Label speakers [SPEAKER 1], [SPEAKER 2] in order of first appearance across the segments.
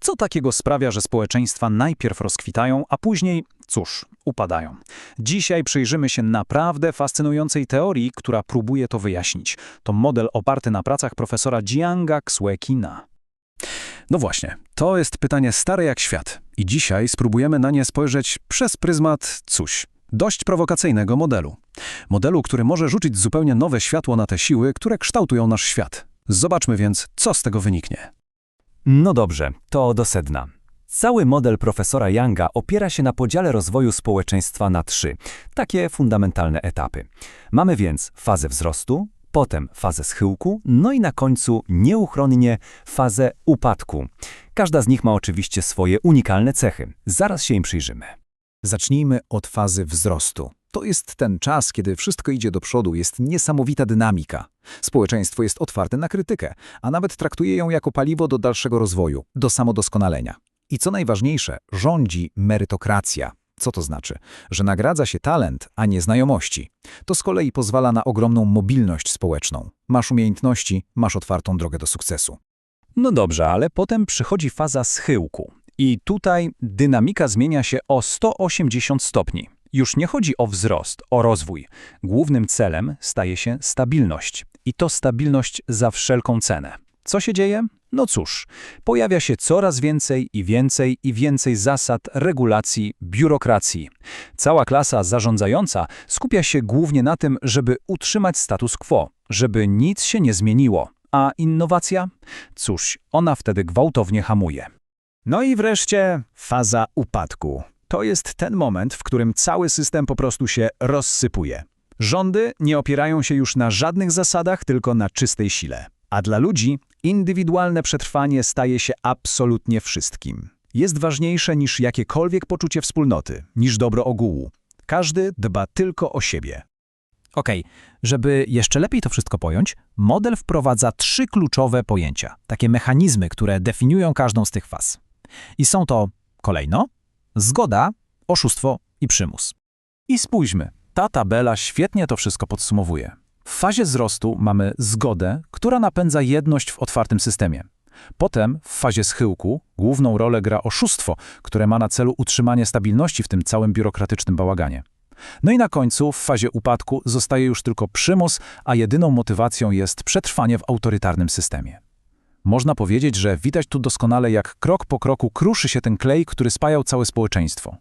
[SPEAKER 1] Co takiego sprawia, że społeczeństwa najpierw rozkwitają, a później, cóż, upadają? Dzisiaj przyjrzymy się naprawdę fascynującej teorii, która próbuje to wyjaśnić. To model oparty na pracach profesora Jianga Ksue-Kina.
[SPEAKER 2] No właśnie, to jest pytanie stare jak świat i dzisiaj spróbujemy na nie spojrzeć przez pryzmat, cóż, dość prowokacyjnego modelu. Modelu, który może rzucić zupełnie nowe światło na te siły, które kształtują nasz świat. Zobaczmy więc, co z tego wyniknie.
[SPEAKER 3] No dobrze, to do sedna. Cały model profesora Younga opiera się na podziale rozwoju społeczeństwa na trzy, takie fundamentalne etapy. Mamy więc fazę wzrostu, potem fazę schyłku, no i na końcu nieuchronnie fazę upadku. Każda z nich ma oczywiście swoje unikalne cechy. Zaraz się im przyjrzymy.
[SPEAKER 4] Zacznijmy od fazy wzrostu. To jest ten czas, kiedy wszystko idzie do przodu, jest niesamowita dynamika. Społeczeństwo jest otwarte na krytykę, a nawet traktuje ją jako paliwo do dalszego rozwoju, do samodoskonalenia. I co najważniejsze, rządzi merytokracja. Co to znaczy? Że nagradza się talent, a nie znajomości. To z kolei pozwala na ogromną mobilność społeczną. Masz umiejętności, masz otwartą drogę do sukcesu.
[SPEAKER 1] No dobrze, ale potem przychodzi faza schyłku. I tutaj dynamika zmienia się o 180 stopni. Już nie chodzi o wzrost, o rozwój. Głównym celem staje się stabilność. I to stabilność za wszelką cenę. Co się dzieje? No cóż, pojawia się coraz więcej i więcej i więcej zasad, regulacji, biurokracji. Cała klasa zarządzająca skupia się głównie na tym, żeby utrzymać status quo, żeby nic się nie zmieniło. A innowacja? Cóż, ona wtedy gwałtownie hamuje.
[SPEAKER 4] No i wreszcie faza upadku. To jest ten moment, w którym cały system po prostu się rozsypuje. Rządy nie opierają się już na żadnych zasadach, tylko na czystej sile. A dla ludzi indywidualne przetrwanie staje się absolutnie wszystkim. Jest ważniejsze niż jakiekolwiek poczucie wspólnoty, niż dobro ogółu. Każdy dba tylko o siebie.
[SPEAKER 5] Okej, żeby jeszcze lepiej to wszystko pojąć, model wprowadza trzy kluczowe pojęcia, takie mechanizmy, które definiują każdą z tych faz. I są to kolejno zgoda, oszustwo i przymus.
[SPEAKER 1] I spójrzmy, ta tabela świetnie to wszystko podsumowuje. W fazie wzrostu mamy zgodę, która napędza jedność w otwartym systemie. Potem w fazie schyłku główną rolę gra oszustwo, które ma na celu utrzymanie stabilności w tym całym biurokratycznym bałaganie. No i na końcu, w fazie upadku, zostaje już tylko przymus, a jedyną motywacją jest przetrwanie w autorytarnym systemie. Można powiedzieć, że widać tu doskonale, jak krok po kroku kruszy się ten klej, który spajał całe społeczeństwo.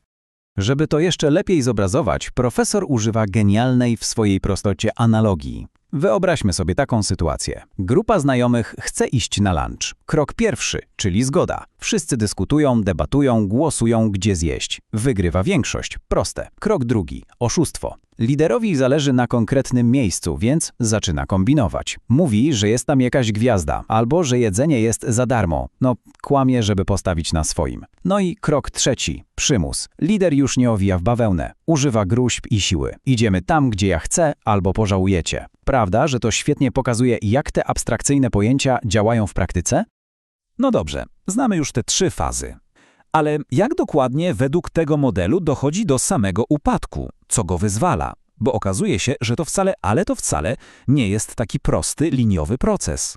[SPEAKER 6] Żeby to jeszcze lepiej zobrazować, profesor używa genialnej w swojej prostocie analogii. Wyobraźmy sobie taką sytuację. Grupa znajomych chce iść na lunch. Krok pierwszy, czyli zgoda. Wszyscy dyskutują, debatują, głosują, gdzie zjeść. Wygrywa większość. Proste. Krok drugi, oszustwo. Liderowi zależy na konkretnym miejscu, więc zaczyna kombinować. Mówi, że jest tam jakaś gwiazda, albo że jedzenie jest za darmo. No, kłamie, żeby postawić na swoim. No i krok trzeci, przymus. Lider już nie owija w bawełnę. Używa gruźb i siły. Idziemy tam, gdzie ja chcę, albo pożałujecie. Prawda, że to świetnie pokazuje, jak te abstrakcyjne pojęcia działają w praktyce?
[SPEAKER 1] No dobrze, znamy już te trzy fazy. Ale jak dokładnie według tego modelu dochodzi do samego upadku? Co go wyzwala? Bo okazuje się, że to wcale, ale to wcale nie jest taki prosty, liniowy proces.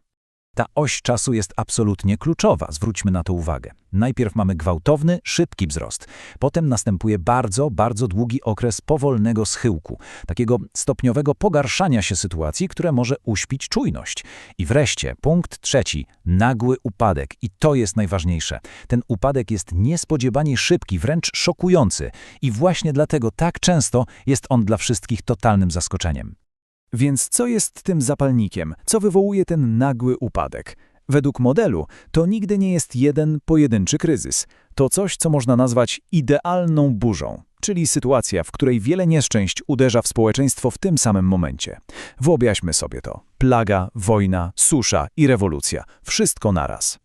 [SPEAKER 1] Ta oś czasu jest absolutnie kluczowa, zwróćmy na to uwagę. Najpierw mamy gwałtowny, szybki wzrost. Potem następuje bardzo, bardzo długi okres powolnego schyłku, takiego stopniowego pogarszania się sytuacji, które może uśpić czujność. I wreszcie punkt trzeci, nagły upadek. I to jest najważniejsze. Ten upadek jest niespodziewanie szybki, wręcz szokujący. I właśnie dlatego tak często jest on dla wszystkich totalnym zaskoczeniem. Więc co jest tym zapalnikiem? Co wywołuje ten nagły upadek? Według modelu to nigdy nie jest jeden pojedynczy kryzys. To coś, co można nazwać idealną burzą, czyli sytuacja, w której wiele nieszczęść uderza w społeczeństwo w tym samym momencie. Wyobraźmy sobie to. Plaga, wojna, susza i rewolucja. Wszystko naraz.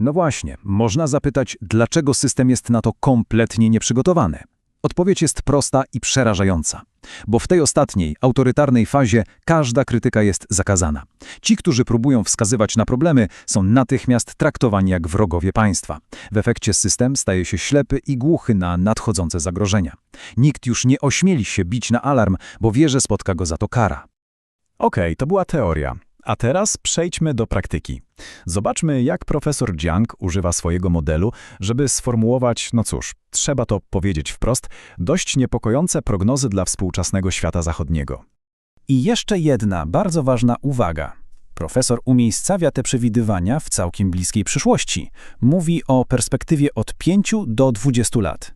[SPEAKER 1] No właśnie, można zapytać, dlaczego system jest na to kompletnie nieprzygotowany. Odpowiedź jest prosta i przerażająca, bo w tej ostatniej, autorytarnej fazie każda krytyka jest zakazana. Ci, którzy próbują wskazywać na problemy, są natychmiast traktowani jak wrogowie państwa. W efekcie system staje się ślepy i głuchy na nadchodzące zagrożenia. Nikt już nie ośmieli się bić na alarm, bo wie, że spotka go za to kara.
[SPEAKER 4] Okej, to była teoria.
[SPEAKER 1] A teraz przejdźmy do praktyki. Zobaczmy, jak profesor Jiang używa swojego modelu, żeby sformułować, no cóż, trzeba to powiedzieć wprost, dość niepokojące prognozy dla współczesnego świata zachodniego.
[SPEAKER 5] I jeszcze jedna bardzo ważna uwaga. Profesor umiejscawia te przewidywania w całkiem bliskiej przyszłości. Mówi o perspektywie od 5 do 20 lat.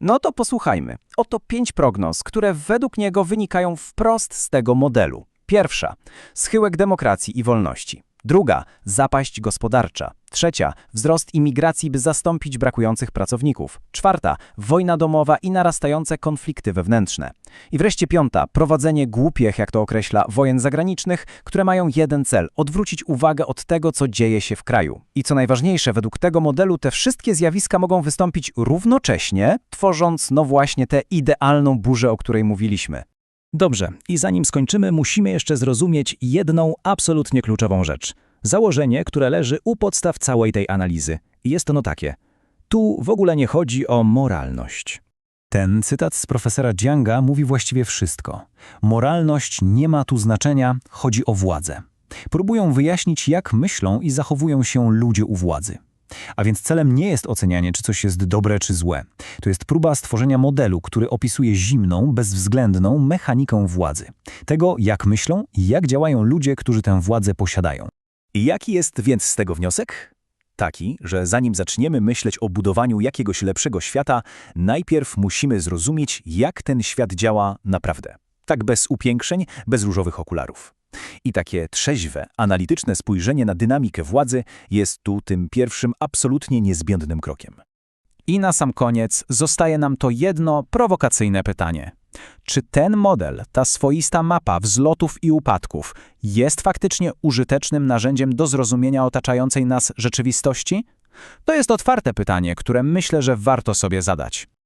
[SPEAKER 6] No to posłuchajmy. Oto pięć prognoz, które według niego wynikają wprost z tego modelu. Pierwsza schyłek demokracji i wolności. Druga zapaść gospodarcza. Trzecia wzrost imigracji, by zastąpić brakujących pracowników. Czwarta wojna domowa i narastające konflikty wewnętrzne. I wreszcie piąta prowadzenie głupich, jak to określa, wojen zagranicznych, które mają jeden cel odwrócić uwagę od tego, co dzieje się w kraju. I co najważniejsze, według tego modelu te wszystkie zjawiska mogą wystąpić równocześnie, tworząc no właśnie tę idealną burzę, o której mówiliśmy.
[SPEAKER 5] Dobrze, i zanim skończymy, musimy jeszcze zrozumieć jedną absolutnie kluczową rzecz. Założenie, które leży u podstaw całej tej analizy. Jest ono takie. Tu w ogóle nie chodzi o moralność.
[SPEAKER 3] Ten cytat z profesora Jianga mówi właściwie wszystko. Moralność nie ma tu znaczenia, chodzi o władzę. Próbują wyjaśnić, jak myślą i zachowują się ludzie u władzy. A więc celem nie jest ocenianie, czy coś jest dobre czy złe. To jest próba stworzenia modelu, który opisuje zimną, bezwzględną mechanikę władzy. Tego, jak myślą i jak działają ludzie, którzy tę władzę posiadają.
[SPEAKER 1] I jaki jest więc z tego wniosek? Taki, że zanim zaczniemy myśleć o budowaniu jakiegoś lepszego świata, najpierw musimy zrozumieć, jak ten świat działa naprawdę. Tak bez upiększeń, bez różowych okularów. I takie trzeźwe, analityczne spojrzenie na dynamikę władzy jest tu tym pierwszym absolutnie niezbędnym krokiem.
[SPEAKER 5] I na sam koniec zostaje nam to jedno prowokacyjne pytanie. Czy ten model, ta swoista mapa wzlotów i upadków jest faktycznie użytecznym narzędziem do zrozumienia otaczającej nas rzeczywistości? To jest otwarte pytanie, które myślę, że warto sobie zadać.